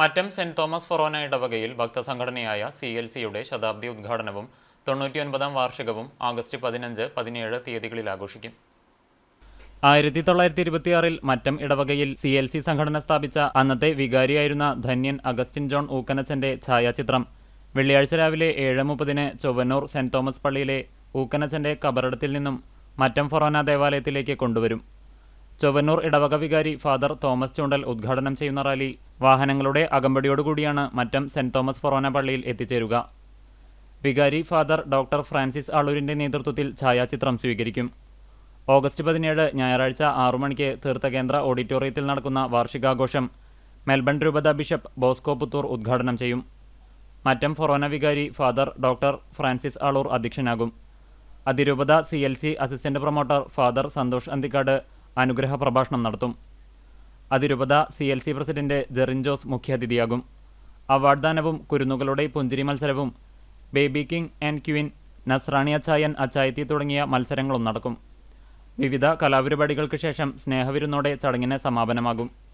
Mattam saint Thomas ഫൊറോന ഇടവകയിൽ ഭക്തസംഘടനയായ C L സിയുടെ ശതാബ്ദി ഉദ്ഘാടനവും തൊണ്ണൂറ്റിയൊൻപതാം വാർഷികവും ആഗസ്റ്റ് പതിനഞ്ച് പതിനേഴ് തീയതികളിൽ ആഘോഷിക്കും. ആയിരത്തി തൊള്ളായിരത്തി ഇരുപത്തിയാറിൽ മറ്റം ഇടവകയിൽ സി എൽ സി സംഘടന സ്ഥാപിച്ച അന്നത്തെ വികാരിയായിരുന്ന ധന്യൻ അഗസ്റ്റിൻ ജോൺ ഊക്കനച്ചന്റെ ഛായാചിത്രം. വെള്ളിയാഴ്ച രാവിലെ ഏഴ് മുപ്പതിന് ചൊവ്വന്നൂർ സെന്റ് തോമസ് പള്ളിയിലെ ഊക്കനച്ചന്റെ കബറടത്തിൽ നിന്നും മറ്റം ഫൊറോന ദേവാലയത്തിലേക്ക് കൊണ്ടുവരും. ചൊവ്വന്നൂർ ഇടവക വികാരി ഫാദർ തോമസ് ചൂണ്ടൽ ഉദ്ഘാടനം ചെയ്യുന്ന റാലി വാഹനങ്ങളുടെ അകമ്പടിയോടുകൂടിയാണ് മറ്റം സെന്റ് തോമസ് ഫൊറോന പള്ളിയിൽ എത്തിച്ചേരുക. വികാരി ഫാദർ ഡോക്ടർ ഫ്രാൻസിസ് ആളൂരിന്റെ നേതൃത്വത്തിൽ ഛായാചിത്രം സ്വീകരിക്കും. ഓഗസ്റ്റ് പതിനേഴ് ഞായറാഴ്ച ആറു മണിക്ക് തീർത്ഥകേന്ദ്ര ഓഡിറ്റോറിയത്തിൽ നടക്കുന്ന വാർഷികാഘോഷം മെൽബൺ രൂപത ബിഷപ്പ് ബോസ്കോ പുത്തൂർ ഉദ്ഘാടനം ചെയ്യും. മറ്റം ഫൊറോന വികാരി ഫാദർ ഡോക്ടർ ഫ്രാൻസിസ് ആളൂർ അധ്യക്ഷനാകും. അതിരൂപത C L C assistant promoter father Santhosh Anthikad അനുഗ്രഹ പ്രഭാഷണം നടത്തും. അതിരൂപത C L C president Jerin Jose മുഖ്യാതിഥിയാകും. അവാർഡ് ദാനവും കുരുന്നുകളുടെ പുഞ്ചിരി മത്സരവും baby king and queen Nasrani അച്ചായൻ അച്ചായത്തി തുടങ്ങിയ മത്സരങ്ങളും നടക്കും. വിവിധ കലാപരിപാടികൾക്ക് ശേഷം സ്നേഹവിരുന്നോടെ ചടങ്ങിന് സമാപനമാകും.